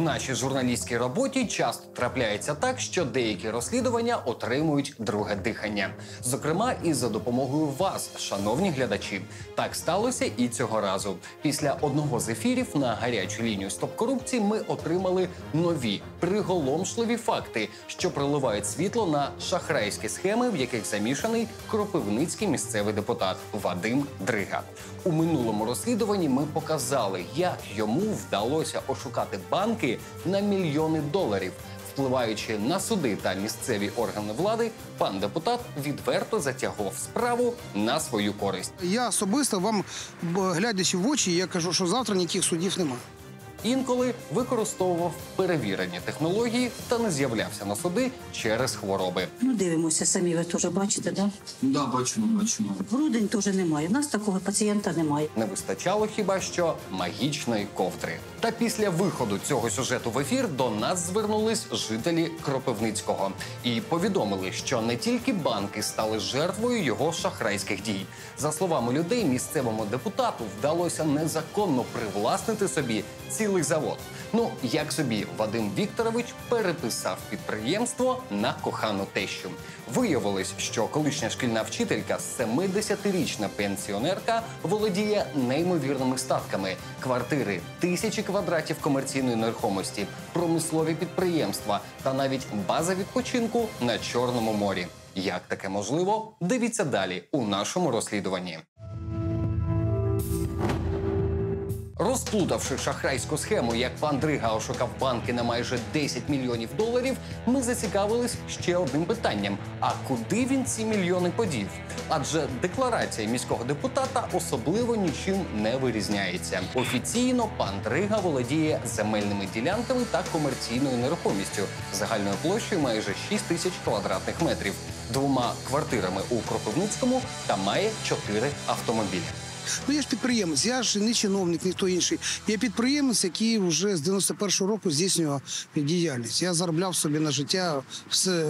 Нашій журналістській роботі часто трапляється так, що деякі розслідування отримують друге дихання. Зокрема, і за допомогою вас, шановні глядачі. Так сталося і цього разу. Після одного з ефірів на гарячу лінію стоп корупції ми отримали нові приголомшливі факти, що проливають світло на шахрайські схеми, в яких замішаний кропивницький місцевий депутат Вадим Дрига. У минулому розслідуванні ми показали, як йому вдалося ошукати банки на мільйони доларів. Впливаючи на суди та місцеві органи влади, пан депутат відверто затягував справу на свою користь. Я особисто вам, глядячи в очі, я кажу, що завтра ніяких судів немає. Інколи використовував перевірені технології та не з'являвся на суди через хвороби. Ну, дивимося, самі ви теж бачите, да? Да, бачимо, бачимо. Грудень теж немає. У нас такого пацієнта немає. Не вистачало хіба що магічної ковдри. Та після виходу цього сюжету в ефір до нас звернулись жителі Кропивницького і повідомили, що не тільки банки стали жертвою його шахрайських дій. За словами людей, місцевому депутату вдалося незаконно привласнити собі цілий завод. Ну як собі Вадим Вікторович переписав підприємство на кохану тещу. Виявилось, що колишня шкільна вчителька, 70-річна пенсіонерка, володіє неймовірними статками: квартири, тисячі квадратів комерційної нерухомості, промислові підприємства та навіть база відпочинку на Чорному морі. Як таке можливо? Дивіться далі у нашому розслідуванні. Розплутавши шахрайську схему, як пан Дрига ошукав банки на майже 10 мільйонів доларів, ми зацікавились ще одним питанням: а куди він ці мільйони подів? Адже декларація міського депутата особливо нічим не вирізняється. Офіційно пан Дрига володіє земельними ділянками та комерційною нерухомістю загальною площею майже 6 тисяч квадратних метрів, двома квартирами у Кропивницькому та має чотири автомобілі. Ну я ж підприємець, я ж не чиновник, ніхто інший. Я підприємець, який вже з 91-го року здійснював діяльність. Я заробляв собі на життя все,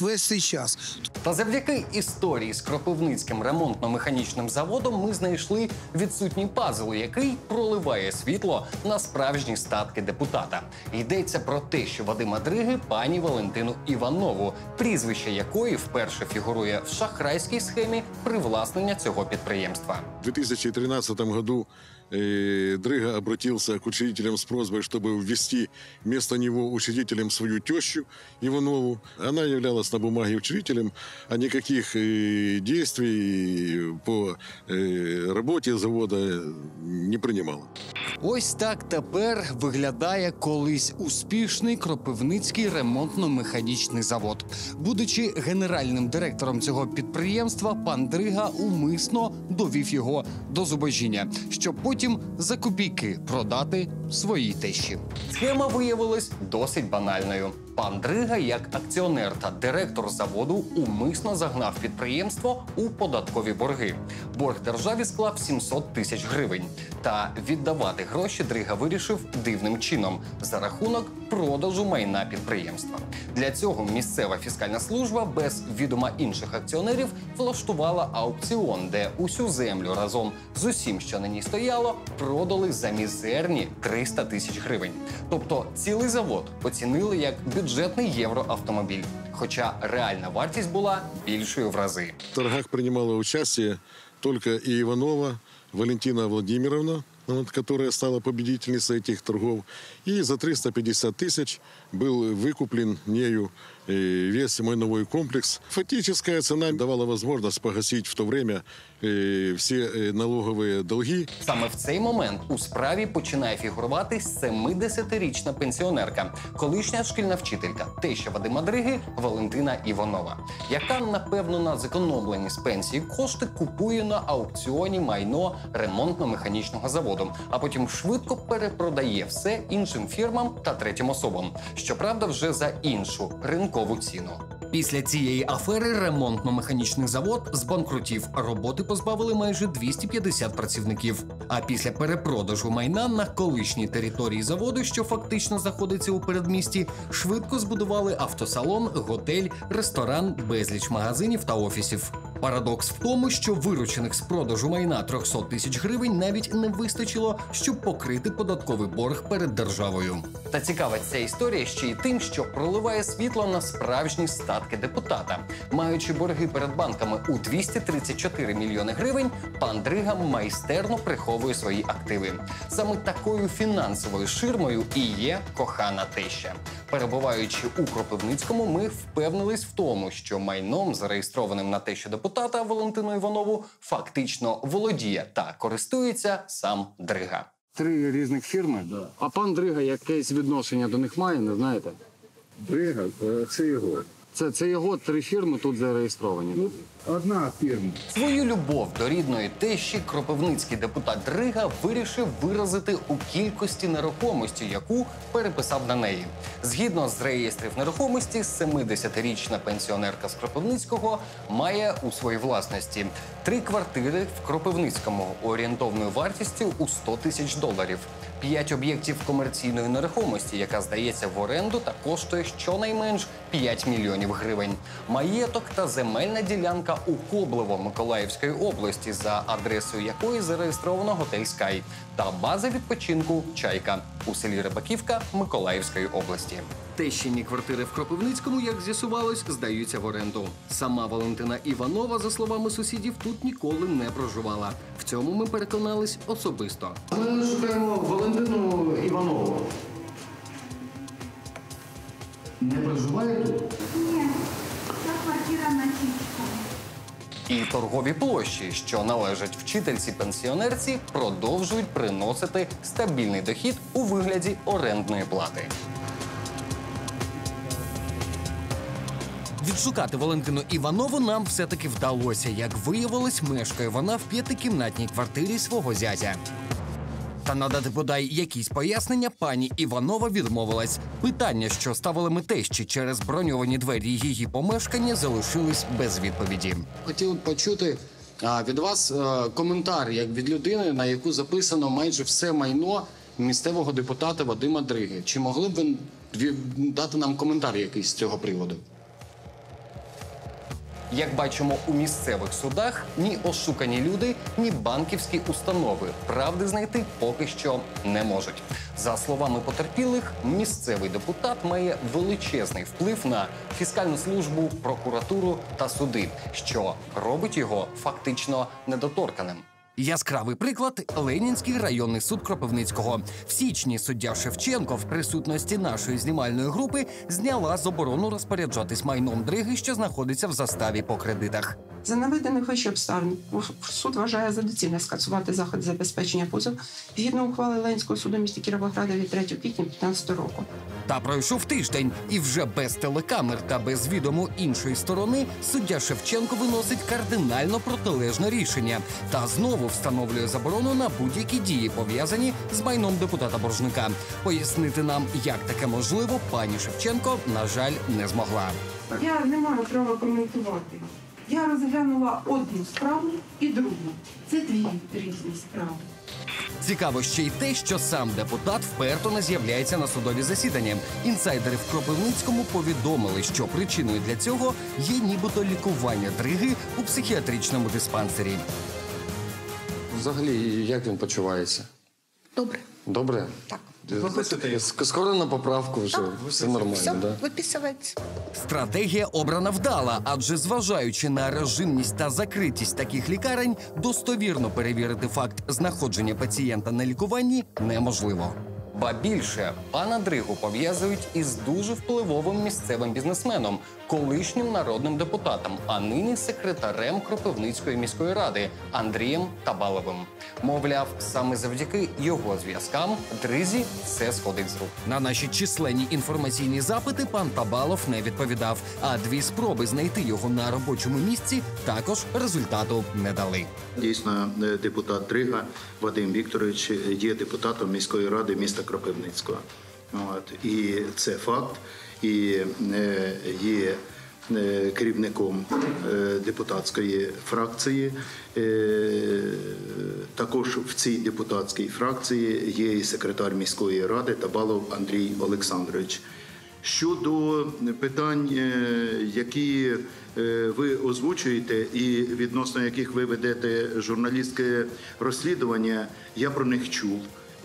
весь цей час. Та завдяки історії з Кропивницьким ремонтно-механічним заводом ми знайшли відсутній пазл, який проливає світло на справжні статки депутата. Йдеться про те, що Вадима Дриги пані Валентину Іванову, прізвище якої вперше фігурує в шахрайській схемі привласнення цього підприємства. В 2013 году Дрыга обратился к учредителям с просьбой, чтобы ввести вместо него учредителем свою тещу Иванову. Она являлась на бумаге учредителем, а никаких э, действий по э, работе завода не принимала. Ось так тепер виглядає колись успішний кропивницький ремонтно-механічний завод. Будучи генеральним директором цього підприємства, пан Дрига умисно довів його до зубожіння, щоб потім за копійки продати своїй тещі. Схема виявилась досить банальною. Пан Дрига, як акціонер та директор заводу, умисно загнав підприємство у податкові борги. Борг державі склав 700 тисяч гривень. Та віддавати гроші Дрига вирішив дивним чином за рахунок продажу майна підприємства. Для цього місцева фіскальна служба без відома інших акціонерів влаштувала аукціон, де усю землю разом з усім, що на ній стояло, продали за мізерні 300 тисяч гривень. Тобто цілий завод оцінили як бюджетний євроавтомобіль. Хоча реальна вартість була більшою в рази. В торгах принимала участие только и Иванова Валентина Владимировна, вот, которая стала победительницей этих торгов. И за 350 тысяч был выкуплен нею э, весь мой новый комплекс. Фактическая цена давала возможность погасить в то время э, все э, налоговые долги. Саме в цей момент у справі починає фігурувати 70-річна пенсіонерка, колишня шкільна вчителька, теща Вадима Дриги Валентина Іванова, яка напевно на зекономлені з пенсії кошти купує на аукціоні майно ремонтно-механічного заводу, а потім швидко перепродає все іншим фірмам та третім особам. Щоправда, вже за іншу ринкову ціну. Після цієї афери ремонтно-механічний завод збанкрутів. Роботи позбавили майже 250 працівників. А після перепродажу майна на колишній території заводу, що фактично знаходиться у передмісті, швидко збудували автосалон, готель, ресторан, безліч магазинів та офісів. парадокс в тому, що виручених з продажу майна 300 тисяч гривень навіть не вистачило, щоб покрити податковий борг перед державою. Та цікава ця історія ще й тим, що проливає світло на справжні статки депутата. Маючи борги перед банками у 234 мільйони гривень, пан Дрига майстерно приховує свої активи. Саме такою фінансовою ширмою і є кохана теща. Перебуваючи у Кропивницькому, ми впевнились в тому, що майном, зареєстрованим на тещу депутата Валентину Іванову, фактично володіє та користується сам Дрига. Три різних фірми. А пан Дрига якесь відношення до них має, не знаєте? Дрига е, це його. Це, це його три фірми тут зареєстровані. Ну, одна фірма. Свою любов до рідної тещі кропивницький депутат Дрига вирішив виразити у кількості нерухомості, яку переписав на неї. Згідно з реєстрів нерухомості, 70-річна пенсіонерка з Кропивницького має у своїй власності три квартири в Кропивницькому орієнтовною вартістю у 100 тисяч доларів. П'ять об'єктів комерційної нерухомості, яка здається в оренду та коштує щонайменш 5 мільйонів гривень. Маєток та земельна ділянка у Коблево Миколаївської області, за адресою якої зареєстровано готель Скай, та база відпочинку Чайка у селі Рибаківка Миколаївської області. Тещині квартири в Кропивницькому, як з'ясувалось, здаються в оренду. Сама Валентина Іванова, за словами сусідів, тут ніколи не проживала. В цьому ми переконались особисто. Ми шукаємо Валентину Іванову. Не проживає тут? Ні, це квартира на Чічку. І торгові площі, що належать вчительці пенсіонерці, продовжують приносити стабільний дохід у вигляді орендної плати. Відшукати Валентину Іванову нам все-таки вдалося. Як виявилось, мешкає вона в п'ятикімнатній квартирі свого зятя. Та надати бодай якісь пояснення пані Іванова відмовилась. Питання, що ставили ми тещі через броньовані двері її помешкання, залишились без відповіді. Хотів почути від вас коментар, як від людини, на яку записано майже все майно місцевого депутата Вадима Дриги. Чи могли б ви дати нам коментар якийсь з цього приводу? Як бачимо у місцевих судах, ні ошукані люди, ні банківські установи правди знайти поки що не можуть. За словами потерпілих, місцевий депутат має величезний вплив на фіскальну службу, прокуратуру та суди, що робить його фактично недоторканим. Яскравий приклад Ленінський районний суд Кропивницького. В січні суддя Шевченко в присутності нашої знімальної групи зняла заборону розпоряджатись майном дриги, що знаходиться в заставі по кредитах. За наведених вище обставин суд вважає за доцільне скасувати заходи забезпечення позов згідно ухвали Ленського суду міста Кіровограда від 3 квітня 2015 року. Та пройшов тиждень, і вже без телекамер та без відому іншої сторони суддя Шевченко виносить кардинально протилежне рішення та знову встановлює заборону на будь-які дії, пов'язані з майном депутата боржника. Пояснити нам, як таке можливо, пані Шевченко, на жаль, не змогла. Я не маю права коментувати. Я розглянула одну справу і другу. Це дві різні справи. Цікаво ще й те, що сам депутат вперто не з'являється на судові засідання. Інсайдери в Кропивницькому повідомили, що причиною для цього є нібито лікування дриги у психіатричному диспансері. Взагалі, як він почувається? Добре. Добре? Так. Ск- Скоро на поправку вже все нормально, Все, да? Стратегія обрана вдала, адже зважаючи на режимність та закритість таких лікарень, достовірно перевірити факт знаходження пацієнта на лікуванні неможливо. Ба більше пана Дригу пов'язують із дуже впливовим місцевим бізнесменом, колишнім народним депутатом, а нині секретарем Кропивницької міської ради Андрієм Табаловим. Мовляв, саме завдяки його зв'язкам Дризі все сходить з рук. На наші численні інформаційні запити пан Табалов не відповідав. А дві спроби знайти його на робочому місці також результату не дали. Дійсно, е, депутат Дрига Вадим Вікторович є депутатом міської ради міста Кропивницького. От. І це факт. І е, є е, керівником е, депутатської фракції. Також в цій депутатській фракції є і секретар міської ради Табалов Андрій Олександрович. Щодо питань, які ви озвучуєте і відносно яких ви ведете журналістське розслідування, я про них чув.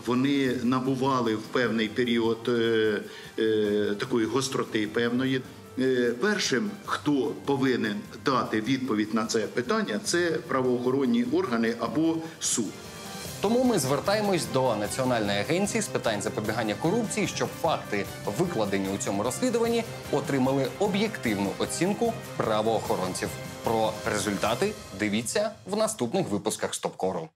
Вони набували в певний період е, е, такої гостроти певної. Е, Першим, хто повинен дати відповідь на це питання, це правоохоронні органи або суд. Тому ми звертаємось до Національної агенції з питань запобігання корупції, щоб факти, викладені у цьому розслідуванні, отримали об'єктивну оцінку правоохоронців. Про результати дивіться в наступних випусках Стопкору.